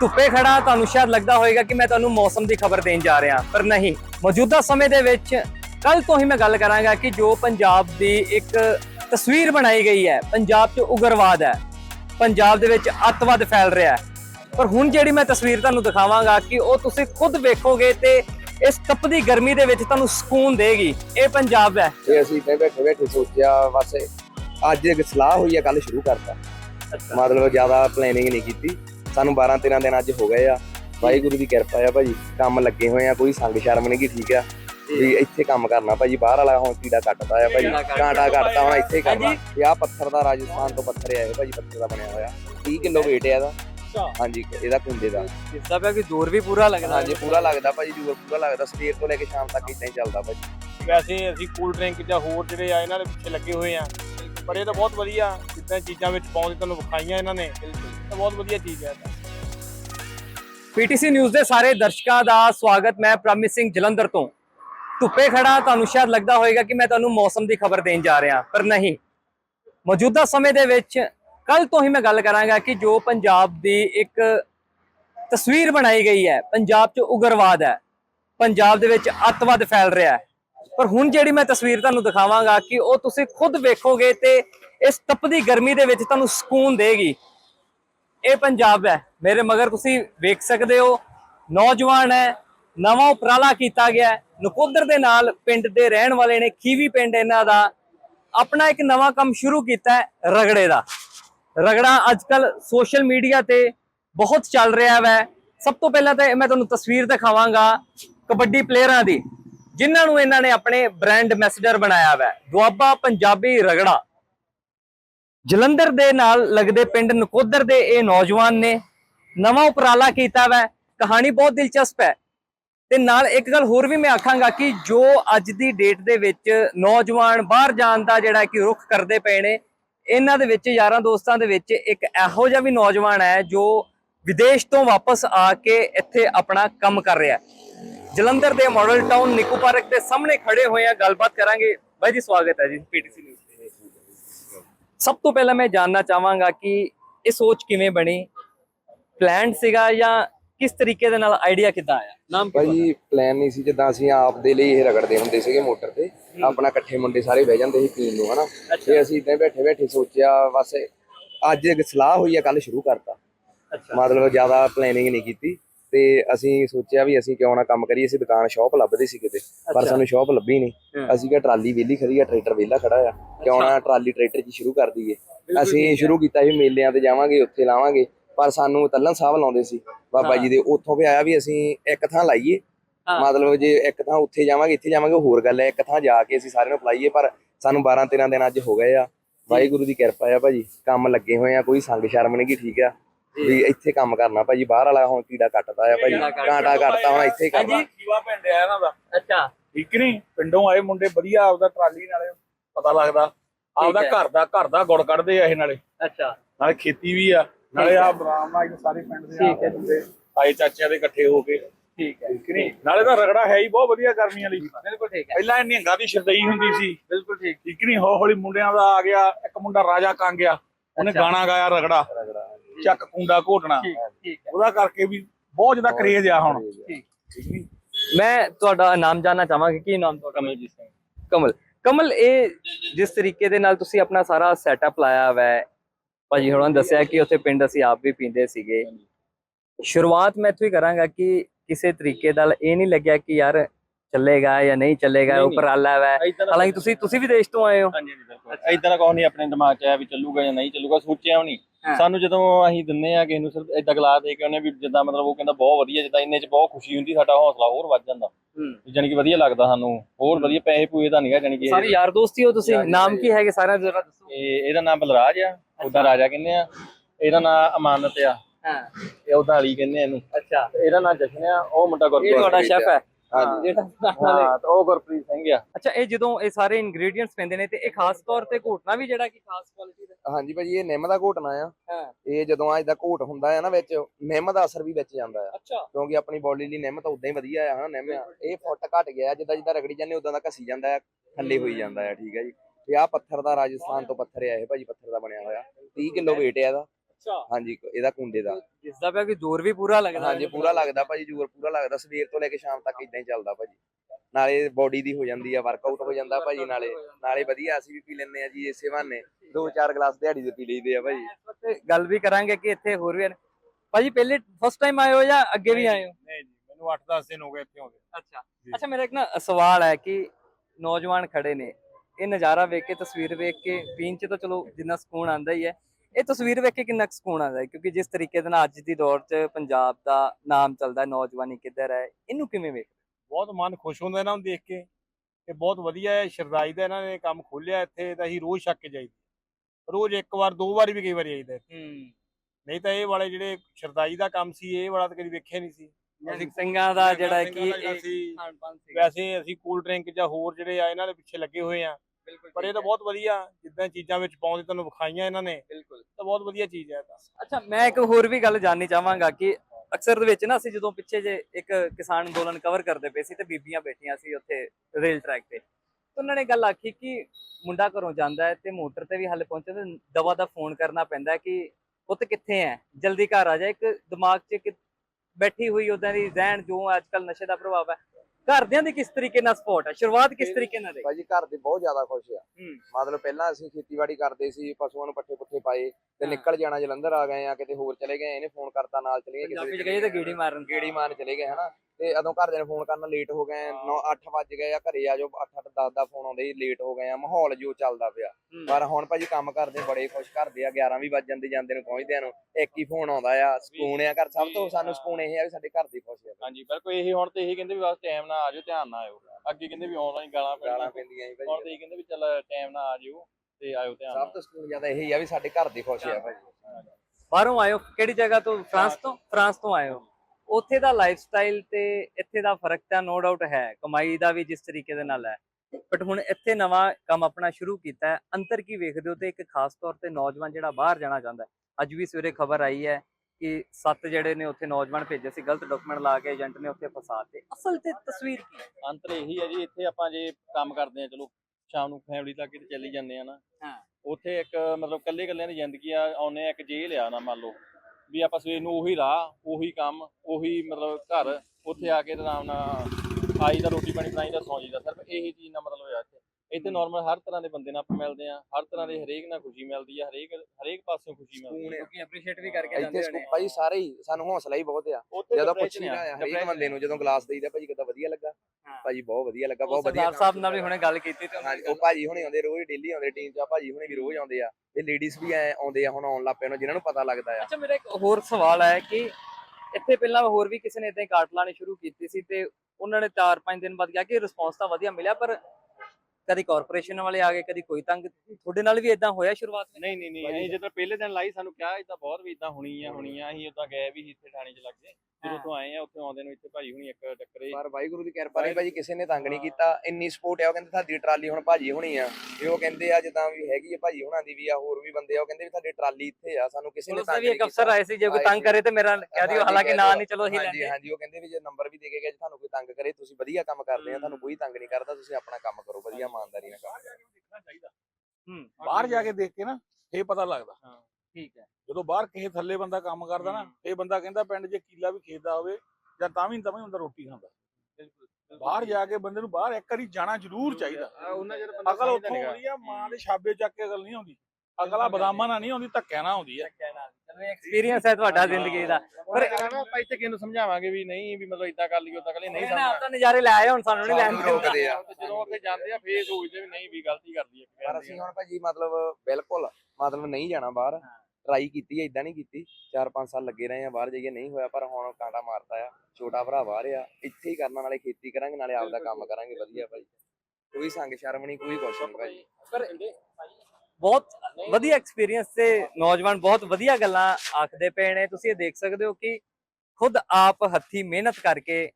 ਧੁੱਪੇ ਖੜਾ ਤੁਹਾਨੂੰ ਸ਼ਾਇਦ ਲੱਗਦਾ ਹੋਵੇਗਾ ਕਿ ਮੈਂ ਤੁਹਾਨੂੰ ਮੌਸਮ ਦੀ ਖਬਰ ਦੇਣ ਜਾ ਰਿਹਾ ਪਰ ਨਹੀਂ। ਮੌਜੂਦਾ ਸਮੇਂ ਦੇ ਵਿੱਚ ਕੱਲ ਤੋਂ ਹੀ ਮੈਂ ਗੱਲ ਕਰਾਂਗਾ ਕਿ ਜੋ ਪੰਜਾਬ ਦੀ ਇੱਕ ਤਸਵੀਰ ਬਣਾਈ ਗਈ ਹੈ ਪੰਜਾਬ 'ਚ ਉਗਰਵਾਦ ਹੈ। ਪੰਜਾਬ ਦੇ ਵਿੱਚ ਅੱਤਵਾਦ ਫੈਲ ਰਿਹਾ ਹੈ। ਪਰ ਹੁਣ ਜਿਹੜੀ ਮੈਂ ਤਸਵੀਰ ਤੁਹਾਨੂੰ ਦਿਖਾਵਾਂਗਾ ਕਿ ਉਹ ਤੁਸੀਂ ਖੁਦ ਵੇਖੋਗੇ ਤੇ ਇਸ ਤਪਦੀ ਗਰਮੀ ਦੇ ਵਿੱਚ ਤੁਹਾਨੂੰ ਸਕੂਨ ਦੇਗੀ। ਇਹ ਪੰਜਾਬ ਹੈ। ਤੇ ਅਸੀਂ ਇੱਥੇ ਬੈਠੇ ਬੈਠੇ ਸੋਚਿਆ ਬਸ ਅੱਜ ਇੱਕ ਸਲਾਹ ਹੋਈ ਆ ਕੱਲ ਸ਼ੁਰੂ ਕਰਤਾ। ਮਤਲਬ ਜ਼ਿਆਦਾ ਪਲੈਨਿੰਗ ਨਹੀਂ ਕੀਤੀ। ਸਾਨੂੰ 12 13 ਦਿਨ ਅੱਜ ਹੋ ਗਏ ਆ। ਵਾਹਿਗੁਰੂ ਦੀ ਕਿਰਪਾ ਆ ਭਾਜੀ। ਕੰਮ ਲੱਗੇ ਹੋਏ ਆ ਕੋਈ ਸੰਗ ਸ਼ਰਮ ਨਹੀਂ ਗੀ ਠੀਕ ਆ। ਵੀ ਇੱਥੇ ਕੰਮ ਕਰਨਾ ਭਾਜੀ ਬਾਹਰ ਵਾਲਾ ਹੁਣ ਕੀੜਾ ਕੱਟਦਾ ਆ ਭਾਜੀ। ਕਾਂਟਾ ਕੱਟਦਾ ਹੁਣ ਇੱਥੇ ਹੀ ਕਰਨਾ। ਆ ਪੱਥਰ ਦਾ ਰਾਜਸਥਾਨ ਤੋਂ ਪੱਥਰ ਆ ਇਹ ਭਾਜੀ ਪੱਥਰ ਦਾ ਬਣਿਆ ਹੋਇਆ। 30 ਕਿਲੋ weight ਆ ਇਹਦਾ। ਹਾਂਜੀ ਇਹਦਾ ਕੁੰਡੇ ਦਾ। ਜਿਸਦਾ ਪਿਆ ਕਿ ਦੂਰ ਵੀ ਪੂਰਾ ਲੱਗਦਾ? ਹਾਂਜੀ ਪੂਰਾ ਲੱਗਦਾ ਭਾਜੀ ਜੂਰ ਪੂਰਾ ਲੱਗਦਾ। ਸਵੇਰ ਤੋਂ ਲੈ ਕੇ ਸ਼ਾਮ ਤੱਕ ਇਦਾਂ ਹੀ ਚੱਲਦਾ ਭਾਜੀ। ਵੈਸੇ ਅਸੀਂ ਕੂਲ ਡਰਿੰਕ ਜਾਂ ਹੋਰ ਜਿਹੜੇ ਆ ਇਹਨਾਂ ਦੇ ਪਿੱਛੇ ਲੱਗੇ ਹੋਏ ਆ। ਪਰ ਇਹ ਤਾਂ ਬਹੁਤ ਵਧੀਆ ਜਿੱਦਾਂ ਚੀਜ਼ਾਂ ਵਿੱਚ ਪਾਉਂਦੇ ਤੁਹਾਨੂੰ ਵਿਖਾਈਆਂ ਇਹਨਾਂ ਨੇ ਤਾਂ ਬਹੁਤ ਵਧੀਆ ਚੀਜ਼ ਹੈ। ਪੀਟੀਸੀ ਨਿਊਜ਼ ਦੇ ਸਾਰੇ ਦਰਸ਼ਕਾਂ ਦਾ ਸਵਾਗਤ, ਮੈਂ ਪ੍ਰਮਿਤ ਸਿੰਘ ਜਲੰਧਰ ਤੋਂ। ਧੁੱਪੇ ਖੜਾ ਤੁਹਾਨੂੰ ਸ਼ਾਇਦ ਲੱਗਦਾ ਹੋਵੇਗਾ ਕਿ ਮੈਂ ਤੁਹਾਨੂੰ ਮੌਸਮ ਦੀ ਖਬਰ ਦੇਣ ਜਾ ਰਿਹਾ, ਪਰ ਨਹੀਂ। ਮੌਜੂਦਾ ਸਮੇਂ ਦੇ ਵਿੱਚ ਕੱਲ ਤੋਂ ਹੀ ਮੈਂ ਗੱਲ ਕਰਾਂਗਾ ਕਿ ਜੋ ਪੰਜਾਬ ਦੀ ਇੱਕ ਤਸਵੀਰ ਬਣਾਈ ਗਈ ਹੈ, ਪੰਜਾਬ 'ਚ ਉਗਰਵਾਦ ਹੈ। ਪੰਜਾਬ ਦੇ ਵਿੱਚ ਅੱਤਵਾਦ ਫੈਲ ਰਿਹਾ ਹੈ। ਪਰ ਹੁਣ ਜਿਹੜੀ ਮੈਂ ਤਸਵੀਰ ਤੁਹਾਨੂੰ ਦਿਖਾਵਾਂਗਾ ਕਿ ਉਹ ਤੁਸੀਂ ਖੁਦ ਵੇਖੋਗੇ ਤੇ ਇਸ ਤਪਦੀ ਗਰਮੀ ਦੇ ਵਿੱਚ ਤੁਹਾਨੂੰ ਸਕੂਨ ਦੇਗੀ। ਇਹ ਪੰਜਾਬ ਹੈ। ਮੇਰੇ ਮਗਰ ਤੁਸੀਂ ਵੇਖ ਸਕਦੇ ਹੋ। ਨੌਜਵਾਨ ਹੈ। ਨਵਾਂ ਉਪਰਾਲਾ ਕੀਤਾ ਗਿਆ ਨਕੋਦਰ ਦੇ ਨਾਲ ਪਿੰਡ ਦੇ ਰਹਿਣ ਵਾਲੇ ਨੇ ਖੀਵੀ ਪਿੰਡ ਇਹਨਾਂ ਦਾ ਆਪਣਾ ਇੱਕ ਨਵਾਂ ਕੰਮ ਸ਼ੁਰੂ ਕੀਤਾ ਹੈ, ਰਗੜੇ ਦਾ। ਰਗੜਾ ਅੱਜਕੱਲ ਸੋਸ਼ਲ ਮੀਡੀਆ ਤੇ ਬਹੁਤ ਚੱਲ ਰਿਹਾ ਹੈ ਸਭ ਤੋਂ ਪਹਿਲਾਂ ਤਾਂ ਮੈਂ ਤੁਹਾਨੂੰ ਤਸਵੀਰ ਦਿਖਾਵਾਂਗਾ ਕਬੱਡੀ ਪਲੇਅਰਾਂ ਦੀ। ਜਿਨ੍ਹਾਂ ਨੂੰ ਇਹਨਾਂ ਨੇ ਆਪਣੇ ਬ੍ਰਾਂਡ ਐਮਬੈਸਡਰ ਬਣਾਇਆ ਹੈ ਦੁਆਬਾ ਪੰਜਾਬੀ ਰਗੜਾ। ਜਲੰਧਰ ਦੇ ਨਾਲ ਲੱਗਦੇ ਪਿੰਡ ਨਕੋਦਰ ਦੇ ਇਹ ਨੌਜਵਾਨ ਨੇ ਨਵਾਂ ਉਪਰਾਲਾ ਕੀਤਾ ਵੈ। ਕਹਾਣੀ ਬਹੁਤ ਦਿਲਚਸਪ ਹੈ। ਤੇ ਨਾਲ ਇੱਕ ਗੱਲ ਹੋਰ ਵੀ ਮੈਂ ਆਖਾਂਗਾ ਕਿ ਜੋ ਅੱਜ ਦੀ ਡੇਟ ਦੇ ਵਿੱਚ ਨੌਜਵਾਨ ਬਾਹਰ ਜਾਣ ਦਾ ਜਿਹੜਾ ਕਿ ਰੁਖ ਕਰਦੇ ਪਏ ਨੇ, ਇਹਨਾਂ ਦੇ ਵਿੱਚ ਯਾਰਾਂ ਦੋਸਤਾਂ ਦੇ ਵਿੱਚ ਇੱਕ ਇਹੋ ਜਿਹਾ ਵੀ ਨੌਜਵਾਨ ਹੈ ਜੋ ਵਿਦੇਸ਼ ਤੋਂ ਵਾਪਸ ਆ ਕੇ ਇੱਥੇ ਆਪਣਾ ਕੰਮ ਕਰ ਰਿਹਾ ਹੈ। ਜਲੰਧਰ ਦੇ ਮਾਡਲ ਟਾਊਨ ਨਿਕੂ ਪਾਰਕ ਦੇ ਸਾਹਮਣੇ ਖੜੇ ਹੋਏ ਆ। ਗੱਲਬਾਤ ਕਰਾਂਗੇ। ਬਾਈ ਜੀ ਸਵਾਗਤ ਹੈ ਜੀ ਪੀਟੀਸੀ ਨਿਊਜ਼ ਤੇ। ਸਭ ਤੋਂ ਪਹਿਲਾਂ ਮੈਂ ਜਾਨਣਾ ਚਾਹਾਂਗਾ ਕਿ ਇਹ ਸੋਚ ਕਿਵੇਂ ਬਣੀ? ਪਲਾਨ ਸੀਗਾ ਜਾਂ ਕਿਸ ਤਰੀਕੇ ਦੇ ਨਾਲ ਆਈਡੀਆ ਕਿੱਦਾਂ ਆਇਆ? ਨਾਮ ਭਾਜੀ ਪਲਾਨ ਨਹੀਂ ਸੀ ਜਿੱਦਾਂ ਅਸੀਂ ਆਪ ਦੇ ਲਈ ਇਹ ਰਗੜਦੇ ਹੁੰਦੇ ਸੀਗੇ ਮੋਟਰ ਤੇ। ਆਪਣਾ ਇਕੱਠੇ ਮੁੰਡੇ ਸਾਰੇ ਬਹਿ ਜਾਂਦੇ ਸੀ ਪੀਣ ਨੂੰ ਹਨਾ? ਤੇ ਅਸੀਂ ਇੱਦਾਂ ਬੈਠੇ ਬੈਠੇ ਸੋਚਿਆ ਬਸ ਅੱਜ ਇੱਕ ਸਲਾਹ ਹੋਈ ਆ ਕੱਲ ਸ਼ੁਰੂ ਕਰਤਾ। ਅੱਛਾ। ਮਤਲਬ ਜ਼ਿਆਦਾ ਪਲੈਨਿੰਗ ਨਹੀਂ ਕੀਤੀ। ਤੇ ਅਸੀਂ ਸੋਚਿਆ ਵੀ ਅਸੀਂ ਕਿਉਂ ਨਾ ਕੰਮ ਕਰੀਏ ਅਸੀਂ ਦੁਕਾਨ ਸ਼ਾਪ ਲੱਭਦੇ ਸੀ ਕਿਤੇ ਪਰ। ਸਾਨੂੰ ਸ਼ਾਪ ਲੱਭੀ ਨਹੀਂ। ਅਸੀਂ ਕਿਹਾ ਟਰਾਲੀ ਵਿਹਲੀ ਖੜੀ ਆ ਟਰੈਕਟਰ ਵਿਹਲਾ ਖੜਾ ਆ। ਕਿਉਂ ਨਾ ਟਰਾਲੀ ਟਰੈਕਟਰ 'ਚ ਸ਼ੁਰੂ ਕਰ ਦਈਏ। ਅਸੀਂ ਸ਼ੁਰੂ ਕੀਤਾ ਸੀ ਮੇਲਿਆਂ ਤੇ ਜਾਵਾਂਗੇ ਉੱਥੇ ਲਾਵਾਂਗੇ ਪਰ ਸਾਨੂੰ ਤੱਲਣ ਸਾਹਿਬ ਲਾਉਂਦੇ ਸੀ। ਬਾਬਾ ਜੀ ਦੇ ਉੱਥੋਂ ਵੀ ਆਇਆ ਵੀ ਅਸੀਂ ਇੱਕ ਥਾਂ ਲਾਈਏ। ਮਤਲਬ ਜੇ ਇੱਕ ਥਾਂ ਉੱਥੇ ਜਾਵਾਂਗੇ ਇੱਥੇ ਜਾਵਾਂਗੇ ਹੋਰ ਗੱਲ ਹੈ ਇੱਕ ਥਾਂ ਜਾ ਕੇ ਅਸੀਂ ਸਾਰਿਆਂ ਨੂੰ ਪਲਾਈਏ ਪਰ ਸਾਨੂੰ 12 13 ਦਿਨ ਅੱਜ ਹੋ ਗਏ ਆ। ਵਾਹਿਗੁਰੂ ਦੀ ਕਿਰਪਾ ਆ ਭਾਜੀ ਕੰਮ ਲੱਗੇ ਹੋਏ ਆ ਕੋਈ ਸੰਗ ਸ਼ਰਮ ਨਹੀਂ ਗੀ ਠੀਕ ਆ। ਵੀ ਇੱਥੇ ਕੰਮ ਕਰਨਾ ਭਾਜੀ ਬਾਹਰ ਵਾਲਾ ਹੁਣ ਕੀੜਾ ਕੱਟਦਾ ਆ ਭਾਜੀ। ਕਾਂਟਾ ਕੱਟਦਾ ਹੁਣ ਇੱਥੇ ਹੀ ਕਰਨਾ। ਹਾਂਜੀ। ਕੀਵਾ ਪਿੰਡ ਆ ਇਹਨਾਂ ਦਾ। ਅੱਛਾ। ਠੀਕ ਨਹੀਂ? ਪਿੰਡੋਂ ਆਏ ਮੁੰਡੇ ਵਧੀਆ ਆਪਦਾ ਟਰਾਲੀ ਨਾਲੇ ਪਤਾ ਲੱਗਦਾ। ਆਪਦਾ। ਘਰ ਦਾ ਘਰ ਦਾ ਗੁੜ ਕੱਢਦੇ ਆ ਇਹ ਨਾਲੇ। ਅੱਛਾ। ਨਾਲੇ ਖੇਤੀ ਵੀ ਆ। ਨਾਲੇ ਆ ਬਰਾਮ ਨਾਲ ਸਾਰੇ ਪਿੰਡ ਦੇ ਆਏ ਚਾਚਿਆਂ ਦੇ ਇਕੱਠੇ ਹੋ ਕੇ। ਠੀਕ ਹੈ। ਠੀਕ ਨਹੀਂ? ਨਾਲੇ ਤਾਂ ਰਗੜਾ ਹੈ ਹੀ ਬਹੁਤ ਵਧੀਆ ਗਰਮੀਆਂ ਲਈ। ਬਿਲਕੁਲ ਠੀਕ ਹੈ। ਪਹਿਲਾਂ ਇਹ ਨਿਹੰਗਾਂ ਦੀ ਸ਼ਰਦਈ ਹੁੰਦੀ ਸੀ। ਬਿਲਕੁਲ ਠੀਕ। ਠੀਕ ਨਹੀਂ? ਹੌਲੀ ਹੌਲੀ ਮੁੰਡਿਆਂ ਦਾ ਆ ਗਿਆ। ਇੱਕ ਮੁੰਡਾ ਰਾਜਾ ਕੰਗ ਆ ਉਹਨੇ। ਗਾਣਾ ਗਾਇਆ ਰਗੜਾ। ਚੱਕ ਕੁੰਡਾ ਘੋਟਣਾ। ਠੀਕ ਠੀਕ ਹੈ। ਉਹਦਾ ਕਰਕੇ ਵੀ ਬਹੁਤ ਜ਼ਿਆਦਾ ਕਰੇਜ ਆ ਹੁਣ। ਠੀਕ। ਠੀਕ ਨਹੀਂ ਮੈਂ ਤੁਹਾਡਾ ਨਾਮ ਜਾਨਣਾ ਚਾਹਾਂਗਾ ਕੀ ਨਾਮ ਤੁਹਾਡਾ? ਕਮਲਜੀਤ ਸਿੰਘ। ਕਮਲ। ਕਮਲ ਇਹ ਜਿਸ ਤਰੀਕੇ ਦੇ ਨਾਲ ਤੁਸੀਂ ਆਪਣਾ ਸਾਰਾ ਸੈਟਅਪ ਲਾਇਆ ਹੋਇਆ ਹੈ ਭਾਜੀ ਹੁਣਾਂ ਦੱਸਿਆ ਕਿ ਉੱਥੇ ਪਿੰਡ ਅਸੀਂ ਆਪ ਵੀ ਪੀਂਦੇ ਸੀਗੇ। ਸ਼ੁਰੂਆਤ ਮੈਂ ਇੱਥੋਂ ਹੀ ਕਰਾਂਗਾ ਕਿ ਕਿਸੇ ਤਰੀਕੇ ਨਾਲ ਇਹ ਨਹੀਂ ਲੱਗਿਆ ਕਿ ਯਾਰ ਚੱਲੇਗਾ ਜਾਂ ਨਹੀਂ ਚੱਲੇਗਾ। ਉਪਰਾਲਾ ਹੈ ਹਾਲਾਂਕਿ ਤੁਸੀਂ ਤੁਸੀਂ ਵੀ ਦੇਸ਼ ਤੋਂ ਆਏ ਹੋ। ਹਾਂਜੀ ਹਾਂਜੀ ਬਿਲਕੁਲ। ਇਦਾਂ ਦਾ ਕੋਈ ਨਹੀਂ ਆਪਣੇ ਦਿਮਾਗ 'ਚ ਆਇਆ ਵੀ ਚੱਲੂਗਾ ਜਾਂ ਨਹੀਂ ਚੱਲੂਗਾ ਸੋਚਿਆ ਵੀ ਨਹੀਂ। ਸਾਨੂੰ ਜਦੋਂ ਅਸੀਂ ਦਿੰਨੇ ਆ ਕਿਸੇ ਨੂੰ ਸਿਰਫ ਇਦਾਂ ਗਲਾਸ ਦੇ ਕੇ ਉਹਨੇ ਵੀ ਜਿੱਦਾਂ ਮਤਲਬ ਉਹ ਕਹਿੰਦਾ ਬਹੁਤ ਵਧੀਆ ਜਿੱਦਾਂ ਇੰਨੇ 'ਚ ਬਹੁਤ ਖੁਸ਼ੀ ਹੁੰਦੀ ਸਾਡਾ ਹੌਸਲਾ ਹੋਰ ਵੱਧ ਜਾਂਦਾ। ਜਾਨੀ ਕਿ ਵਧੀਆ ਲੱਗਦਾ ਸਾਨੂੰ ਹੋਰ ਵਧੀਆ ਪੈਸੇ ਪੂਏ ਦਾ ਨਹੀਂਗਾ ਜਾਨੀ ਕਿ ਇਹ- ਸਾਰੇ ਯਾਰ ਦੋਸਤ ਹੀ ਤੁਸੀਂ ਨਾਮ ਕੀ ਹੈਗੇ ਸਾਰਿਆਂ ਦਾ ਜ਼ਰਾ ਦੱਸੋ। ਇਹ- ਇਹਦਾ ਨਾਮ ਬਲਰਾਜ ਆ ਉਦਾਂ ਰਾਜਾ ਕਹਿੰਦੇ ਆ। ਇਹਦਾ ਨਾਮ ਅਮਾਨਤ ਆ। ਹਾਂ। ਇਹ ਉਦਾਂ ਅਲੀ ਕਹਿੰਦੇ ਇਹਨੂੰ। ਅੱਛਾ। ਇਹਦਾ ਨਾਮ ਜਸ਼ਨ ਆ ਉਹ ਮੁੰਡਾ ਇਹ ਗੁਰਪ੍ਰੀਤ ਤੁਹਾਡਾ ਸ਼ੈਫ ਹੈ। ਹਾਂ ਤੇ ਉਹ ਗੁਰਪ੍ਰੀਤ ਸਿੰਘ ਆ। ਅੱਛਾ ਇਹ ਜਦੋਂ ਇਹ ਸਾਰੇ ਇਨਗਰੀਡੀਅੰਟਸ ਪੈਂਦੇ ਨੇ ਤੇ ਇਹ ਖਾਸ ਤੌਰ ਤੇ ਘੋਟਣਾ ਵੀ ਜਿਹੜਾ ਕਿ ਖਾਸ ਕੁਆਲਿਟੀ ਹਾਂਜੀ ਭਾਜੀ ਇਹ ਨਿੰਮ ਦਾ ਘੋਟਣਾ ਆ। ਹਾਂ। ਇਹ ਜਦੋਂ ਅੱਜ ਦਾ ਘੋਟ ਹੁੰਦਾ ਆ ਨਾ ਵਿੱਚ ਨਿੰਮ ਦਾ ਅਸਰ ਵੀ ਵਿੱਚ ਜਾਂਦਾ ਆ। ਅੱਛਾ। ਕਿਉਂਕਿ ਆਪਣੀ ਬੋਡੀ ਲਈ ਨਿੰਮ ਤਾਂ ਉਦਾਂ ਹੀ ਵਧੀਆ ਆ ਹਨਾ ਨਿੰਮ ਆ। ਇਹ ਫੁੱਟ ਘਟ ਗਿਆ ਜਿੱਦਾਂ ਜਿੱਦਾਂ ਰਗੜੀ ਜਾਂਦੇ ਉਦਾਂ ਦਾ ਘਸੀ ਜਾਂਦਾ ਆ ਥੱਲੇ ਹੋਈ ਜਾਂਦਾ ਆ ਠੀਕ ਹੈ ਜੀ। ਤੇ ਆ ਪੱਥਰ ਦਾ ਰਾਜਸਥਾਨ ਤੋਂ ਪੱਥਰ ਆ ਇਹ ਭਾਜੀ ਪੱਥਰ ਦਾ ਬਣਿਆ ਹੋਇਆ। 30 ਕਿਲੋ weight ਆ ਇਹਦਾ। ਅੱਛਾ। ਹਾਂਜੀ ਇਹਦਾ ਕੁੰਡੇ ਦਾ। ਦਿਸਦਾ ਪਿਆ ਕਿ ਜ਼ੋਰ ਵੀ ਪੂਰਾ ਲੱਗਦਾ ਹਾਂਜੀ ਪੂਰਾ ਲੱਗਦਾ ਭਾਜੀ ਜੋਰ ਪੂਰਾ ਲੱਗਦਾ। ਸਵੇਰ ਤੋਂ ਲੈ ਕੇ ਸ਼ਾਮ ਤੱਕ ਇਦਾਂ ਹੀ ਚੱਲਦਾ ਭਾਜੀ। ਨਾਲੇ ਬੋਡੀ ਦੀ ਹੋ ਜਾਂਦੀ ਆ ਵਰਕਆਊਟ ਹੋ ਜਾਂਦਾ ਭਾਜੀ ਨਾਲੇ ਨਾਲੇ ਵਧੀਆ ਅਸੀਂ ਵੀ ਪੀ ਲੈਂਦੇ ਆ ਜੀ ਇਸੇ ਬਹਾਨੇ। ਦੋ ਚਾਰ ਗਲਾਸ ਦਿਹਾੜੀ ਦੇ ਪੀ ਲਈਦੇ ਆ ਵਕਤ ਗੱਲ ਵੀ ਕਰਾਂਗੇ ਕਿ ਇੱਥੇ ਹੋਰ ਵੀ ਹਨ ਭਾਜੀ ਪਹਿਲੇ ਫਸਟ ਟਾਈਮ ਆਏ ਹੋ ਜਾਂ ਅੱਗੇ ਵੀ ਆਏ ਹੋ? ਨਹੀਂ ਜੀ ਮੈਨੂੰ 8-10 ਦਿਨ ਹੋ ਗਏ ਇੱਥੇ ਆਉਂਦੇ। ਅੱਛਾ। ਅੱਛਾ ਮੇਰਾ ਇੱਕ ਨਾ ਸਵਾਲ ਹੈ ਕਿ ਨੌਜਵਾਨ ਖੜੇ ਨੇ। ਇਹ ਨਜ਼ਾਰਾ ਵੇਖ ਕੇ ਤਸਵੀਰ ਵੇਖ ਕੇ ਪੀਣ ਚ ਤਾਂ ਚਲੋ ਜਿੰਨਾ ਸਕੂਨ ਆਂਦਾ ਹੀ ਹੈ। ਇਹ ਤਸਵੀਰ ਵੇਖ ਕੇ ਕਿੰਨਾ ਕੁ ਸਕੂਨ ਆਂਦਾ ਹੈ? ਕਿਉਂਕਿ ਜਿਸ ਤਰੀਕੇ ਦੇ ਨਾਲ ਅੱਜ ਦੀ ਦੌਰ 'ਚ ਪੰਜਾਬ ਦਾ ਨਾਮ ਚੱਲਦਾ ਹੈ ਨੌਜਵਾਨੀ ਕਿੱਧਰ ਹੈ ਇਹਨੂੰ ਕਿਵੇਂ ਵੇਖ ਬਹੁਤ ਮਨ ਖੁਸ਼ ਹੁੰਦਾ ਇਹਨਾਂ ਨੂੰ ਦੇਖ ਕੇ। ਤੇ ਬਹੁਤ ਵਧੀਆ ਹੈ ਸ਼ਰਦਾਈ ਦਾ ਇਹਨਾਂ ਨੇ ਕੰਮ ਖੋਲਿਆ ਇੱਥੇ ਤਾਂ ਅਸੀਂ ਰੋਜ਼ ਛੱਕ ਕੇ ਜਾਈਦਾ। ਰੋਜ਼ ਇੱਕ ਵਾਰ ਦੋ ਵਾਰ ਵੀ ਕਈ ਵਾਰੀ ਆਈਦਾ ਇੱਥੇ। ਹੂੰ। ਨਹੀਂ ਤਾਂ ਇਹ ਵਾਲੇ ਜਿਹੜੇ ਸ਼ਰਦਾਈ ਦਾ ਕੰਮ ਸੀ ਇਹ ਵਾਲਾ ਤਾਂ ਕਦੀ ਵੇਖਿਆ ਨਹੀਂ ਸੀ। ਅਸੀਂ ਸਿੰਘਾਂ ਦਾ ਜਿਹੜਾ ਸਿੰਘਾਂ ਦਾ ਇਹ ਸੀ। ਖਾਣ ਪਾਨ ਸੀ ਵੈਸੇ ਅਸੀਂ ਕੂਲ ਡਰਿੰਕ ਜਾਂ ਹੋਰ ਜਿਹੜੇ ਆ ਇਹਨਾਂ ਦੇ ਪਿੱਛੇ ਲੱਗੇ ਹੋਏ ਆ। ਬਿਲਕੁਲ ਪਰ ਇਹ ਤਾਂ ਬਹੁਤ ਵਧੀਆ ਜਿੱਦਾਂ ਚੀਜ਼ਾਂ ਵਿੱਚ ਪਾਉਂਦੇ ਤੁਹਾਨੂੰ ਵਿਖਾਈਆਂ ਇਹਨਾਂ ਨੇ ਬਿਲਕੁਲ। ਤਾਂ ਬਹੁਤ ਵਧੀਆ ਚੀਜ਼ ਹੈ ਇਹ ਤਾਂ। ਅੱਛਾ ਮੈਂ ਇੱਕ ਹੋਰ ਵੀ ਗੱਲ ਜਾਣਨੀ ਚਾਹਾਂਗਾ ਕਿ ਅਕਸਰ ਦੇ ਵਿੱਚ ਨਾ ਅਸੀਂ ਜਦੋਂ ਪਿੱਛੇ ਜੇ ਇੱਕ ਕਿਸਾਨ ਅੰਦੋਲਨ ਕਵਰ ਕਰਦੇ ਪਏ ਸੀ ਤੇ ਬੀਬੀਆਂ ਬੈਠੀਆਂ ਸੀ ਉੱਥੇ ਰੇਲ ਟਰੈਕ ਤੇ। ਉਹਨਾਂ ਨੇ ਗੱਲ ਆਖੀ ਕਿ ਮੁੰਡਾ ਘਰੋਂ ਜਾਂਦਾ ਹੈ ਤੇ ਮੋਟਰ ਤੇ ਵੀ ਹਾਲੇ ਪਹੁੰਚੇ ਤੇ ਦਵਾ ਦਾ ਫੋਨ ਕਰਨਾ ਪੈਂਦਾ ਕਿ ਪੁੱਤ ਕਿੱਥੇ ਹੈ? ਜਲਦੀ ਘਰ ਆ ਜਾ। ਇੱਕ ਦਿਮਾਗ 'ਚ ਬੈਠੀ ਹੋਈ ਉਦਾਂ ਦੀ ਜ਼ਹਿਨ ਜੋ ਅੱਜ ਕੱਲ ਨਸ਼ੇ ਦਾ ਪ੍ਰਭਾਵ ਹੈ। ਘਰਦਿਆਂ ਦੀ ਕਿਸ ਤਰੀਕੇ ਨਾਲ ਸਪੋਰਟ ਹੈ? ਸ਼ੁਰੂਆਤ ਕਿਸ ਤਰੀਕੇ ਨਾਲ ਰਹੀ? ਭਾਜੀ ਘਰ ਦੇ ਬਹੁਤ ਜ਼ਿਆਦਾ ਖੁਸ਼ ਆ। ਮਤਲਬ ਪਹਿਲਾਂ ਅਸੀਂ ਖੇਤੀਬਾੜੀ ਕਰਦੇ ਸੀ ਪਸ਼ੂਆਂ ਨੂੰ ਪੱਠੇ ਪੁੱਠੇ ਪਾਏ ਤੇ। ਨਿਕਲ ਜਾਣਾ ਜਲੰਧਰ ਆ ਗਏ ਆ ਕਿਤੇ ਹੋਰ ਚਲੇ ਗਏ ਇਹਨੇ ਫੋਨ ਕਰਤਾ ਨਾਲ ਚਲੇ ਗਏ ਕਿਸੇ ਕਹੀਏ ਤਾਂ ਗੇੜੀ ਮਾਰਨ। ਗੇੜੀ ਮਾਰਨ ਚਲੇ ਗਏ ਹਨਾ? ਤੇ ਅਦੋਂ ਘਰਦਿਆਂ ਨੇ ਫੋਨ ਕਰਨਾ ਲੇਟ ਹੋ ਗਏ 9 8 ਵੱਜ ਗਏ ਆ ਘਰੇ ਆ ਜਾਓ 8 8 10 ਦਾ ਫੋਨ ਆਉਂਦੇ ਲੇਟ ਹੋ ਗਏ ਆ ਮਾਹੌਲ ਜੋ ਚੱਲਦਾ ਪਿਆ। ਹੂੰ। ਪਰ ਹੁਣ ਭਾਜੀ ਕੰਮ ਕਰਦੇ ਬੜੇ ਖੁਸ਼ ਕਰਦੇ ਆ 11 ਵੀ ਵੱਜ ਜਾਂਦੇ ਜਾਂਦੇ ਨੂੰ ਪਹੁੰਚਦਿਆਂ ਨੂੰ ਇੱਕ ਹੀ ਫੋਨ ਆਉਂਦਾ ਆ ਸਕੂਨ ਆ ਘਰ ਸਭ ਤੋਂ ਸਾਨੂੰ ਸਕੂਨ ਇਹ ਆ ਵੀ ਸਾਡੇ ਘਰ ਦੇ ਖੁਸ਼ ਆ। ਹਾਂਜੀ ਬਿਲਕੁਲ ਇਹ ਹੁਣ ਤੇ ਇਹੀ ਕਹਿੰਦੇ ਵੀ ਬਸ ਟਾਈਮ ਨਾਲ ਆ ਜਾਓ ਧਿਆਨ ਨਾਲ ਆਇਓ। ਅੱਗੇ ਕਹਿੰਦੇ ਵੀ ਆਨਲਾਈਨ ਗਾਲਾਂ ਪੈਂਦੀਆਂ ਹੁਣ ਤੇ ਇਹ ਕਹਿੰਦੇ ਵੀ ਚੱਲ ਟਾਈਮ ਨਾਲ ਆ ਜਿਓ ਤੇ ਆਇਓ ਧਿਆਨ ਸਭ ਤੋਂ ਸਕੂਨ ਜ਼ਿਆਦਾ ਇਹ ਆ ਵੀ ਸਾਡੇ ਘਰ ਦੇ ਖੁਸ਼ ਆ ਭਾਜੀ। ਬਾਹਰੋਂ ਹੋ ਕਿਹੜੀ ਜਗ੍ਹਾ ਤੋਂ? ਫਰਾਂਸ ਤੋਂ? ਫਰਾਂਸ ਤੋਂ ਹੋ ਉੱਥੇ ਦਾ ਲਾਈਫ ਸਟਾਈਲ ਤੇ ਇੱਥੇ ਦਾ ਫ਼ਰਕ ਤਾਂ ਨੋ ਡਾਊਟ ਹੈ ਕਮਾਈ ਦਾ ਵੀ ਜਿਸ ਤਰੀਕੇ ਦੇ ਨਾਲ ਹੈ। ਬਟ ਹੁਣ ਇੱਥੇ ਨਵਾਂ ਕੰਮ ਆਪਣਾ ਸ਼ੁਰੂ ਕੀਤਾ ਹੈ ਅੰਤਰ ਕੀ ਵੇਖਦੇ ਹੋ ਤੇ ਇੱਕ ਖਾਸ ਤੌਰ ਤੇ ਨੌਜਵਾਨ ਜਿਹੜਾ ਬਾਹਰ ਜਾਣਾ ਚਾਹੁੰਦਾ ਅੱਜ ਵੀ ਸਵੇਰੇ ਖਬਰ ਆਈ ਹੈ ਕਿ ਸੱਤ ਜਿਹੜੇ ਨੇ ਉੱਥੇ ਨੌਜਵਾਨ ਭੇਜੇ ਸੀ ਗਲਤ ਡਾਕੂਮੈਂਟ ਲਾ ਕੇ ਏਜੰਟ ਨੇ ਉੱਥੇ ਫਸਾ ਤੇ ਅਸਲ ਤੇ ਤਸਵੀਰ ਕੀ ਹੈ? ਅੰਤਰ ਇਹੀ ਹੈ ਜੀ ਇੱਥੇ ਆਪਾਂ ਜੇ ਕੰਮ ਕਰਦੇ ਆ ਚਲੋ ਸ਼ਾਮ ਨੂੰ ਫੈਮਿਲੀ ਤੱਕ ਚੱਲੀ ਜਾਂਦੇ ਆ ਨਾ। ਹਾਂ। ਉੱਥੇ ਇੱਕ ਮਤਲਬ ਕੱਲੇ ਕੱਲਿਆਂ ਦੀ ਜ਼ਿੰਦਗੀ ਆ ਆਉਨੇ ਇੱਕ ਜੇਲ੍ਹ ਆ ਨਾ ਮੰਨ ਲਓ। ਵੀ ਆਪਾਂ ਸਵੇਰ ਨੂੰ ਉਹੀ ਰਾਹ ਉਹੀ ਕੰਮ ਉਹੀ ਮਤਲਬ ਘਰ ਉੱਥੇ ਆ ਕੇ ਤੇ ਆਰਾਮ ਨਾਲ ਆਈ ਦਾ ਰੋਟੀ ਪਾਣੀ ਬਣਾਈ ਦਾ ਸੌਂ ਜੀ ਦਾ ਸਿਰਫ ਇਹੀ ਚੀਜ਼ ਨਾਲ ਮਤਲਬ ਹੋਇਆ ਇੱਥੇ। ਇੱਥੇ ਨਾਰਮਲ ਹਰ ਤਰ੍ਹਾਂ ਦੇ ਬੰਦੇ ਨਾਲ ਆਪਾਂ ਮਿਲਦੇ ਆ ਹਰ ਤਰ੍ਹਾਂ ਦੇ ਹਰੇਕ ਨਾਲ ਖੁਸ਼ੀ ਮਿਲਦੀ ਆ ਹਰੇਕ ਹਰੇਕ ਪਾਸਿਓਂ ਖੁਸ਼ੀ ਮਿਲਦੀ ਆ। ਕਿਉਂਕਿ ਐਪਰੀਸ਼ੀਏਟ ਵੀ ਕਰਕੇ ਜਾਂਦੇ ਹੋਣੇ ਭਾਜੀ ਸਾਰੇ ਹੀ ਸਾਨੂੰ ਹੌਸਲਾ ਹੀ ਬਹੁਤ ਆ। ਜਦੋਂ ਪੁੱਛੀਦਾ ਆ। ਹਰੇਕ ਬੰਦੇ ਨੂੰ ਜਦੋਂ ਗਲਾਸ ਦੇਈਦਾ ਭਾਜੀ ਕਿਦਾਂ ਵਧੀਆ ਲੱਗਾ। ਭਾਜੀ ਬਹੁਤ ਵਧੀਆ ਲੱਗਾ ਬਹੁਤ ਵਧੀਆ ਸਰਦਾਰ ਸਾਹਿਬ ਨਾਲ ਵੀ ਹੁਣੇ ਗੱਲ ਕੀਤੀ ਤੇ ਹਾਂਜੀ ਉਹ ਭਾਜੀ ਹੁਣੇ ਆਉਂਦੇ ਰੋਜ਼ ਡੇਲੀ ਆਉਂਦੇ ਟੀਮ 'ਚ ਆ ਭਾਜੀ ਹੁਣੇ ਵੀ ਰੋਜ਼ ਆਉਂਦੇ ਆ। ਤੇ ਲੇਡੀਜ਼ ਵੀ ਐ ਆਉਂਦੇ ਆ ਹੁਣ ਆਉਣ ਲੱਗ ਪਏ ਨੇ ਜਿਨ੍ਹਾਂ ਨੂੰ ਪਤਾ ਲੱਗਦਾ ਆ। ਅੱਛਾ ਮੇਰਾ ਇੱਕ ਹੋਰ ਸਵਾਲ ਹੈ ਕਿ ਇੱਥੇ ਪਹਿਲਾਂ ਹੋਰ ਵੀ ਕਿਸੇ ਨੇ ਇਦਾਂ ਹੀ ਕਾਟ ਲਾਣੀ ਸ਼ੁਰੂ ਕੀਤੀ ਸੀ ਤੇ ਉਹਨਾਂ ਨੇ 4-5 ਦਿਨ ਬਾਅਦ ਕਿਹਾ ਕਿ ਰਿਸਪੌਂਸ ਤਾਂ ਵਧੀਆ ਮਿਲਿਆ ਪਰ ਕਦੀ ਕਾਰਪੋਰੇਸ਼ਨ ਵਾਲੇ ਆ ਗਏ ਕਦੀ ਕੋਈ ਤੰਗ ਤੁਹਾਡੇ ਨਾਲ ਵੀ ਇਦਾਂ ਹੋਇਆ ਸ਼ੁਰੂਆਤ ਵਿੱਚ? ਨਹੀਂ ਨਹੀਂ ਨਹੀਂ ਅਸੀਂ ਜਦੋਂ ਪਹਿਲੇ ਦਿਨ ਲਾਈ ਸਾਨੂੰ ਕਿਹਾ ਇਦਾਂ ਬਹੁਤ ਵੀ ਇਦਾਂ ਹੋਣੀ ਆ ਹੋਣੀ ਆ ਅਸੀਂ ਉਦਾਂ ਗਏ ਵੀ ਇੱਥੇ ਥਾਣੇ 'ਚ ਲੱਗ ਗਏ। ਜਦੋਂ। ਤੋਂ ਆਏ ਆ ਉੱਥੇ ਆਉਂਦੇ ਨੂੰ ਇੱਥੇ ਭਾਜੀ ਹੁਣੀ ਇੱਕ ਟੱਕਰੇ ਪਰ ਵਾਹਿਗੁਰੂ ਦੀ ਕਿਰਪਾ ਨਾਲ ਭਾਜੀ ਕਿਸੇ ਨੇ ਤੰਗ ਨਹੀਂ ਕੀਤਾ। ਇੰਨੀ ਸਪੋਰਟ ਆ ਉਹ ਕਹਿੰਦੇ ਤੁਹਾਡੀ ਟਰਾਲੀ ਹੁਣ ਭਾਜੀ ਹੁਣੀ ਆ। ਵੀ ਉਹ ਕਹਿੰਦੇ ਆ ਜਿੱਦਾਂ ਵੀ ਹੈਗੀ ਆ ਭਾਜੀ ਹੁਣਾਂ ਦੀ ਵੀ ਆ ਹੋਰ ਵੀ ਬੰਦੇ ਆ ਉਹ ਕਹਿੰਦੇ ਵੀ ਤੁਹਾਡੀ ਟਰਾਲੀ ਇੱਥੇ ਆ ਸਾਨੂੰ ਕਿਸੇ ਨੇ ਤੰਗ ਵੀ ਨਹੀਂ ਇੱਕ ਅਫਸਰ ਆਏ ਸੀ ਜੇ ਕੋਈ ਤੰਗ। ਕਰੇ ਤੇ ਮੇਰਾ ਕਹਿ ਦਿਓ ਹਾਲਾਂਕਿ ਨਾਂ। ਨਹੀਂ ਚਲੋ ਅਸੀਂ ਹਾਂਜੀ ਲੈਂਦੇ ਹਾਂਜੀ ਉਹ ਕਹਿੰਦੇ ਵੀ ਜੇ ਨੰਬਰ ਵੀ ਦੇ ਕੇ ਗਏ ਜੇ ਤੁਹਾਨੂੰ ਕੋਈ ਤੰਗ ਕਰੇ ਤੁਸੀਂ ਵਧੀਆ ਕੰਮ ਕਰਦੇ ਆ ਤੁਹਾਨੂੰ ਕੋਈ ਤੰਗ ਨਹੀਂ ਕਰਦਾ ਤੁਸੀਂ ਆਪਣਾ ਕੰਮ ਕਰੋ ਵਧੀਆ ਇਮਾਨਦਾਰੀ ਨਾਲ ਕੰਮ ਕਰੋ। ਬਾਹਰ ਜਾ ਕੇ ਦੇਖ ਕੇ ਨਾ ਫੇਰ ਪਤਾ ਲੱਗਦਾ। ਠੀਕ ਹੈ। ਜਦੋਂ ਬਾਹਰ ਕਿਸੇ ਥੱਲੇ ਬੰਦਾ ਕੰਮ ਕਰਦਾ ਨਾ ਇਹ ਬੰਦਾ ਕਹਿੰਦਾ ਪਿੰਡ 'ਚ ਕੀਲਾ ਵੀ ਖੇਤ ਦਾ ਹੋਵੇ ਜਾਂ ਤਾਂ ਵੀ ਤਾਂ ਵੀ ਹੁੰਦਾ ਰੋਟੀ ਖਾਂਦਾ। ਬਾਹਰ ਜਾ ਕੇ ਬੰਦੇ ਨੂੰ ਬਾਹਰ ਇੱਕ ਵਾਰੀ ਜਾਣਾ ਜ਼ਰੂਰ ਚਾਹੀਦਾ। ਉਹਨਾਂ ਜਿਹੜਾ ਬੰਦਾ ਉੱਥੋਂ। ਆਉਂਦੀ ਆ ਮਾਂ ਦੇ ਛਾਬੇ ਚੱਕ ਕੇ ਅਕਲ ਨਹੀਂ ਆਉਂਦੀ। ਅਕਲ ਆ ਬਦਾਮਾਂ ਨਾਲ ਨਹੀਂ ਆਉਂਦੀ ਧੱਕਿਆਂ ਨਾਲ ਆਉਂਦੀ ਆ। ਚਲੋ ਐਕਸਪੀਰੀਅੰਸ ਹੈ ਤੁਹਾਡਾ ਜ਼ਿੰਦਗੀ ਦਾ। ਪਰ ਆਪਾਂ ਇੱਥੇ ਕਿਸ ਨੂੰ ਸਮਝਾਵਾਂਗੇ ਵੀ ਨਹੀਂ ਵੀ ਮਤਲਬ ਇਦਾਂ ਕਰ ਲਈ ਉਦਾਂ ਕਰ ਲਈ ਨਹੀਂ ਆਪ ਸਮਝਣਾ। ਤਾਂ ਨਜ਼ਾਰੇ ਲੈ ਆਏ ਹੁਣ ਸਾਨੂੰ ਨਹੀਂ ਲੈਣ। ਰੋਕਦੇ ਆ। ਤੇ ਜਦੋਂ ਅੱਗੇ ਜਾਂਦੇ ਆ ਫੇਰ ਸੋਚਦੇ ਵੀ ਨਹੀਂ ਵੀ ਗਲਤੀ ਕਰ ਲਈ ਪਰ ਅਸੀਂ ਹੁਣ ਭਾਜੀ ਮਤਲਬ ਬਿਲਕੁਲ ਮਤਲਬ ਨਹੀਂ ਜਾਣਾ ਬਾਹਰ। ਟਰਾਈ ਕੀਤੀ ਹੈ ਇਦਾਂ ਨਹੀਂ ਕੀਤੀ। 4-5 ਸਾਲ ਲੱਗੇ ਰਹੇ ਆ ਬਾਹਰ ਜਾਈਏ ਨਹੀਂ ਹੋਇਆ ਪਰ ਹੁਣ ਕਾਂਟਾ ਮਾਰਤਾ ਆ। ਛੋਟਾ ਭਰਾ ਬਾਹਰ ਆ ਇੱਥੇ ਹੀ ਕਰਨਾ ਨਾਲੇ ਖੇਤੀ ਕਰਾਂਗੇ ਨਾਲੇ ਆਪਦਾ ਕੰਮ ਕਰਾਂਗੇ ਵਧੀਆ ਭਾਈ। ਕੋਈ ਸੰਗ ਸ਼ਰਮ ਨਹੀਂ ਕੋਈ ਕੁਛ ਨਹੀਂ ਭਾਈ। ਪਰ ਬਹੁਤ ਵਧੀਆ ਐਕਸਪੀਰੀਅੰਸ ਤੇ ਨੌਜਵਾਨ ਬਹੁਤ ਵਧੀਆ ਗੱਲਾਂ ਆਖਦੇ ਪਏ ਨੇ। ਤੁਸੀਂ ਇਹ ਦੇਖ ਸਕਦੇ ਹੋ ਕਿ ਖੁਦ ਆਪ ਹੱਥੀ ਮਿਹਨਤ ਕਰਕੇ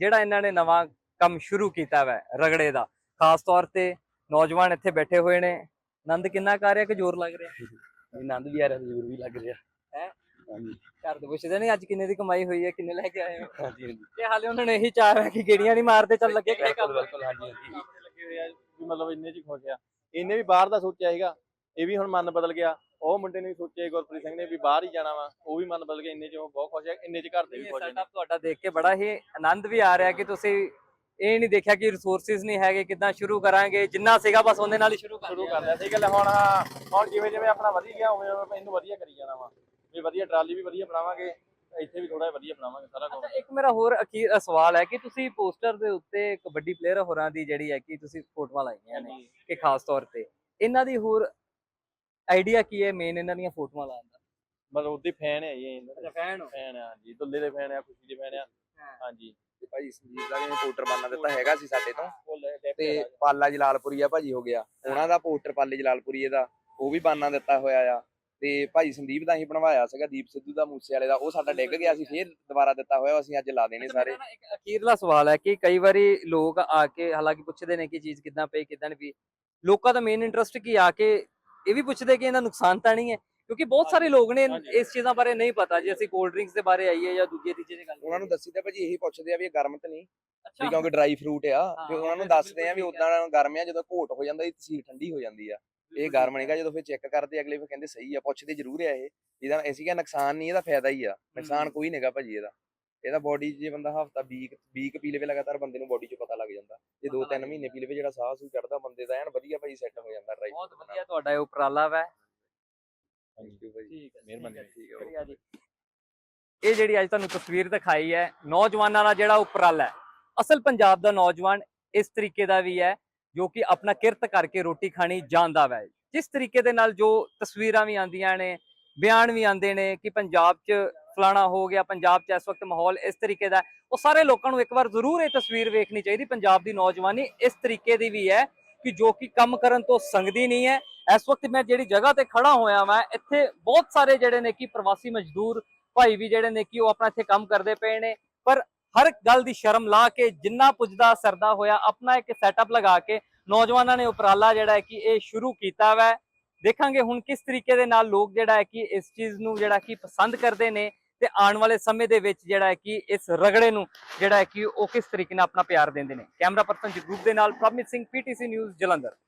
ਜਿਹੜਾ ਇਹਨਾਂ ਨੇ ਨਵਾਂ ਕੰਮ ਸ਼ੁਰੂ ਕੀਤਾ ਵੈ ਰਗੜੇ ਦਾ। ਖਾਸ ਤੌਰ ਤੇ ਨੌਜਵਾਨ ਇੱਥੇ ਬੈਠੇ ਹੋਏ ਨੇ। ਆਨੰਦ ਕਿੰਨਾ ਕਰ ਰਿਹਾ ਕਿ ਜ਼ੋਰ ਲੱਗ ਰਿਹਾ? ਆਨੰਦ ਵੀ ਆ ਰਿਹਾ ਜ਼ਰੂਰ ਵੀ ਲੱਗ ਰਿਹਾ। ਹੈ? ਹਾਂਜੀ। ਘਰ ਦੇ ਪੁੱਛਦੇ ਨੇ ਅੱਜ ਕਿੰਨੇ ਦੀ ਕਮਾਈ ਹੋਈ ਹੈ ਕਿੰਨੇ ਲੈ ਕੇ ਆਏ ਹੋ? ਹਾਂਜੀ ਹਾਂਜੀ। ਤੇ ਹਾਲੇ ਉਹਨਾਂ ਨੇ ਇਹੀ ਚਾਹ ਹੈ ਕਿ ਗੇੜੀਆਂ ਨਹੀਂ ਮਾਰਦੇ ਚੱਲ ਲੱਗੇ ਕਿਹੜੇ ਕੰਮ ਬਿਲਕੁਲ ਹਾਂਜੀ ਹਾਂਜੀ। ਲੱਗੇ ਹੋਏ ਆ ਵੀ ਮਤਲਬ ਇੰਨੇ ਚ ਹੀ ਖੁਸ਼ ਆ। ਇਹਨੇ ਵੀ ਬਾਹਰ ਦਾ ਸੋਚਿਆ ਸੀਗਾ ਇਹ ਵੀ ਹੁਣ ਮਨ ਬਦਲ ਗਿਆ। ਉਹ ਮੁੰਡੇ ਨੇ ਵੀ ਸੋਚਿਆ ਗੁਰਪ੍ਰੀਤ ਸਿੰਘ ਨੇ ਵੀ ਬਾਹਰ ਹੀ ਜਾਣਾ ਵਾ ਉਹ ਵੀ ਮਨ ਬਦਲ ਕੇ ਇੰਨੇ ਚ ਉਹ ਬਹੁਤ ਖੁਸ਼ ਹੈ ਇੰਨੇ ਚ ਘਰ ਦੇ ਵੀ ਖੁਸ਼ ਨੇ setup ਤੁਹਾਡਾ ਦੇਖ ਕੇ ਬੜਾ ਹੀ ਆਨੰਦ ਵੀ ਆ ਰਿਹਾ ਕਿ ਤੁਸੀਂ ਇਹ ਨਹੀਂ ਦੇਖਿਆ ਕਿ ਰਿਸੋਰਸਿਸ ਨਹੀਂ ਹੈਗੇ ਕਿੱਦਾਂ ਸ਼ੁਰੂ ਕਰਾਂਗੇ ਜਿੰਨਾ ਸੀਗਾ ਬਸ ਉਹਦੇ ਨਾਲ ਹੀ ਸ਼ੁਰੂ ਕਰ ਸ਼ੁਰੂ ਲਿਆ। ਕਰ ਲਿਆ। ਸਹੀ ਗੱਲ ਹੈ ਹੁਣ ਹੁਣ ਜਿਵੇਂ ਜਿਵੇਂ ਆਪਣਾ ਵਧੀ ਗਿਆ ਉਵੇਂ ਉਵੇਂ ਇਹਨੂੰ ਵਧੀਆ ਕਰੀ ਜਾਣਾ ਵਾ। ਵੀ ਵਧੀਆ ਟਰਾਲੀ ਵੀ ਵਧੀਆ ਬਣਾਵਾਂਗੇ ਇੱਥੇ ਵੀ ਥੋੜਾ ਵਧੀਆ ਬਣਾਵਾਂਗੇ ਸਾਰਾ ਕੁਝ ਅੱਛਾ ਇੱਕ ਮੇਰਾ ਹੋਰ ਅਖੀਰ ਸਵਾਲ ਹੈ ਕਿ ਤੁਸੀਂ ਪੋਸਟਰ ਦੇ ਉੱਤੇ ਕਬੱਡੀ ਪਲੇਅਰ ਹੋਰਾਂ ਦੀ ਜਿਹੜੀ ਹੈ ਕਿ ਤੁਸੀਂ ਫੋਟੋਆਂ ਲਾਈਆਂ ਨੇ ਕਿ ਖਾਸ ਤੌਰ ਤੇ ਇਹਨਾਂ ਦੀ ਹੋਰ ਆਈਡੀਆ ਕੀ ਹੈ ਮੇਨ ਇਹਨਾਂ ਦੀਆਂ ਫੋਟੋਆਂ ਲਾਉਣ ਦਾ? ਮਤਲਬ ਉਹਦੇ ਫੈਨ ਹੈ ਜੀ ਇਹਨਾਂ ਦੇ ਫੈਨ ਹੋ। ਫੈਨ ਆ ਹਾਂਜੀ। ਦੁੱਲੇ ਦੇ ਫੈਨ ਆ ਖੁਸ਼ੀ ਦੇ ਫੈਨ ਆ। ਹਾਂਜੀ। ਤੇ ਭਾਜੀ ਸੰਜੀਤ ਦਾ ਵੀ ਪੋਸਟਰ ਬੰਨਾ ਦਿੱਤਾ ਹੈਗਾ ਸੀ ਸਾਡੇ ਤੋਂ। ਤੇ ਪਾਲਾ ਜਲਾਲਪੁਰੀਆ ਭਾਜੀ ਹੋ ਗਿਆ। ਉਹਨਾਂ ਦਾ ਪੋਸਟਰ ਪਾਲੇ ਜਲਾਲਪੁਰੀਏ ਦਾ ਉਹ ਵੀ ਬਾਨਾ ਦਿੱਤਾ ਹੋਇਆ ਆ। ਤੇ ਭਾਜੀ ਸੰਦੀਪ ਦਾ ਹੀ ਬਣਵਾਇਆ ਸੀਗਾ ਦੀਪ ਸਿੱਧੂ ਦਾ ਮੂਸੇ ਵਾਲੇ ਦਾ ਉਹ ਸਾਡਾ ਡਿੱਗ ਗਿਆ ਸੀ ਫੇਰ ਦੁਬਾਰਾ ਦਿੱਤਾ ਹੋਇਆ ਅਸੀਂ ਅੱਜ ਲਾ ਦੇਣੇ ਸਾਰੇ। ਨਾ ਅਖੀਰਲਾ ਸਵਾਲ ਹੈ ਕਿ ਕਈ ਵਾਰੀ ਲੋਕ ਆ ਕੇ ਹਾਲਾਂਕਿ ਪੁੱਛਦੇ ਨੇ ਕਿ ਚੀਜ਼ ਕਿੱਦਾਂ ਪਈ ਕਿੱਦਾਂ ਨਹੀਂ ਪਈ। ਲੋਕਾਂ ਦਾ ਮੇਨ ਇੰਟਰਸਟ ਕੀ ਆ ਕੇ ਇਹ ਵੀ ਪੁੱਛਦੇ ਕਿ ਇਹਦਾ ਨੁਕਸਾਨ ਤਾਂ ਨਹੀਂ ਹੈ? ਕਿਉਂਕਿ ਬਹੁਤ ਸਾਰੇ ਲੋਕ ਨੇ। ਇਸ ਚੀਜ਼ਾਂ ਬਾਰੇ ਨਹੀਂ ਪਤਾ ਜੇ ਅਸੀਂ ਕੋਲਡ ਡਰਿੰਕਸ ਦੇ ਬਾਰੇ ਆਈਏ ਜਾਂ ਦੂਜੇ ਤੀਜੇ ਦੀ ਗੱਲ ਉਹਨਾਂ ਨੂੰ ਦੱਸੀ ਤਾਂ ਭਾਜੀ ਇਹੀ ਪੁੱਛਦੇ ਆ ਵੀ ਇਹ ਗਰਮ ਤਾਂ ਨਹੀਂ ਵੀ ਕਿਉਂਕਿ ਡਰਾਈ ਫਰੂਟ ਆ ਵੀ ਉਹਨਾਂ ਨੂੰ ਦੱਸਦੇ ਆ ਵੀ ਉਦਾਂ ਗਰਮ ਆ ਜਦੋਂ ਘੋਟ ਹੋ ਜਾਂਦਾ ਇਹ ਤਸੀਰ ਠੰਡੀ ਹੋ ਜਾਂਦੀ ਆ। ਇਹ ਗਰਮ ਨਹੀਂਗਾ ਜਦੋਂ ਫਿਰ ਚੈੱਕ ਕਰਦੇ ਅਗਲੇ ਫਿਰ ਕਹਿੰਦੇ ਸਹੀ ਆ ਪੁੱਛਦੇ ਜ਼ਰੂਰ ਆ ਇਹ। ਇਹਦਾ ਅਸੀਂ ਕਿਹਾ ਨੁਕਸਾਨ ਨਹੀਂ ਇਹਦਾ ਫਾਇਦਾ ਹੀ ਆ। ਨੁਕਸਾਨ ਕੋਈ ਨਹੀਂਗਾ ਭਾਜੀ ਇਹਦਾ। ਇਹਦਾ ਬੋਡੀ ਜੇ ਬੰਦਾ ਹਫਤਾ ਵੀਕ ਵੀਕ ਪੀ ਲਵੇ ਲਗਾਤਾਰ ਬੰਦੇ ਨੂੰ ਬੋਡੀ 'ਚ ਪਤਾ ਲੱਗ ਜਾਂਦਾ। ਜੇ ਪਤਾ 2-3 ਲੱਗ ਮਹੀਨੇ ਪੀ ਲਵੇ ਜਿਹੜਾ ਸਾਹ ਸੂ ਚੜਦਾ ਬੰਦੇ ਦਾ ਐਨ ਵਧੀਆ ਭਾਜੀ ਸੈੱਟ ਹੋ ਜਾਂਦਾ ਡਰਾਈ ਬਹੁਤ ਵਧੀਆ ਤੁਹਾਡਾ ਇਹ ਉਪਰਾਲਾ ਵਾ। ਥੈਂਕ ਯੂ ਭਾਜੀ ਠੀਕ ਹੈ ਮਿਹਰਬਾਨੀ ਠੀਕ ਹੈ ਸ਼ੁਕਰੀਆ ਜੀ। ਇਹ ਜਿਹੜੀ ਅੱਜ ਤੁਹਾਨੂੰ ਤਸਵੀਰ ਦਿਖਾਈ ਹੈ ਨੌਜਵਾਨਾਂ ਦਾ ਜਿਹੜਾ ਉਪਰਾਲਾ ਹੈ ਅਸਲ ਪੰਜਾਬ ਦਾ ਨੌਜਵਾਨ ਇਸ ਤਰੀਕੇ ਦਾ ਵੀ ਹੈ ਜੋ ਕਿ ਆਪਣਾ ਕਿਰਤ ਕਰਕੇ ਰੋਟੀ ਖਾਣੀ ਜਾਣਦਾ ਵੈ ਜਿਸ ਤਰੀਕੇ ਦੇ ਨਾਲ ਜੋ ਤਸਵੀਰਾਂ ਵੀ ਆਉਂਦੀਆਂ ਨੇ ਬਿਆਨ ਵੀ ਆਉਂਦੇ ਨੇ ਕਿ ਪੰਜਾਬ 'ਚ ਫਲਾਣਾ ਹੋ ਗਿਆ ਪੰਜਾਬ 'ਚ ਇਸ ਵਕਤ ਮਾਹੌਲ ਇਸ ਤਰੀਕੇ ਦਾ ਉਹ ਸਾਰੇ ਲੋਕਾਂ ਨੂੰ ਇੱਕ ਵਾਰ ਜ਼ਰੂਰ ਇਹ ਤਸਵੀਰ ਵੇਖਣੀ ਚਾਹੀਦੀ ਪੰਜਾਬ ਦੀ ਨੌਜਵਾਨੀ ਇਸ ਤਰੀਕੇ ਦੀ ਵੀ ਹੈ ਕਿ ਜੋ ਕਿ ਕੰਮ ਕਰਨ ਤੋਂ ਸੰਗਦੀ ਨਹੀਂ ਹੈ। ਇਸ ਵਕਤ ਮੈਂ ਜਿਹੜੀ ਜਗ੍ਹਾ ਤੇ ਖੜਾ ਹੋਇਆ ਮੈਂ ਇੱਥੇ ਬਹੁਤ ਸਾਰੇ ਜਿਹੜੇ ਨੇ ਕਿ ਪ੍ਰਵਾਸੀ ਮਜ਼ਦੂਰ ਭਾਈ ਵੀ ਜਿਹੜੇ ਨੇ ਕਿ ਉਹ ਆਪਣਾ ਇੱਥੇ ਕੰਮ ਕਰਦੇ ਪਏ ਨੇ। ਪਰ ਹਰ ਗੱਲ ਦੀ ਸ਼ਰਮ ਲਾ ਕੇ, ਜਿੰਨਾ ਪੁੱਜਦਾ ਸਰਦਾ ਹੋਇਆ, ਆਪਣਾ ਇੱਕ ਸੈਟਅਪ ਲਗਾ ਕੇ ਨੌਜਵਾਨਾਂ ਨੇ ਉਪਰਾਲਾ ਜਿਹੜਾ ਹੈ ਕਿ ਇਹ ਸ਼ੁਰੂ ਕੀਤਾ ਵੈ। ਦੇਖਾਂਗੇ ਹੁਣ ਕਿਸ ਤਰੀਕੇ ਦੇ ਨਾਲ ਲੋਕ ਜਿਹੜਾ ਹੈ ਕਿ ਇਸ ਚੀਜ਼ ਨੂੰ ਜਿਹੜਾ ਕਿ ਪਸੰਦ ਕਰਦੇ ਨੇ। ਤੇ ਆਉਣ ਵਾਲੇ ਸਮੇਂ ਦੇ ਵਿੱਚ ਜਿਹੜਾ ਹੈ ਕਿ ਇਸ ਰਗੜੇ ਨੂੰ ਜਿਹੜਾ ਹੈ ਕਿ ਉਹ ਕਿਸ ਤਰੀਕੇ ਨਾਲ ਆਪਣਾ ਪਿਆਰ ਦਿੰਦੇ ਨੇ। ਕੈਮਰਾ ਪਰਸਨ ਜਗਰੂਪ ਦੇ ਨਾਲ ਪ੍ਰਮਿਤ ਸਿੰਘ, ਪੀਟੀਸੀ ਨਿਊਜ਼ ਜਲੰਧਰ।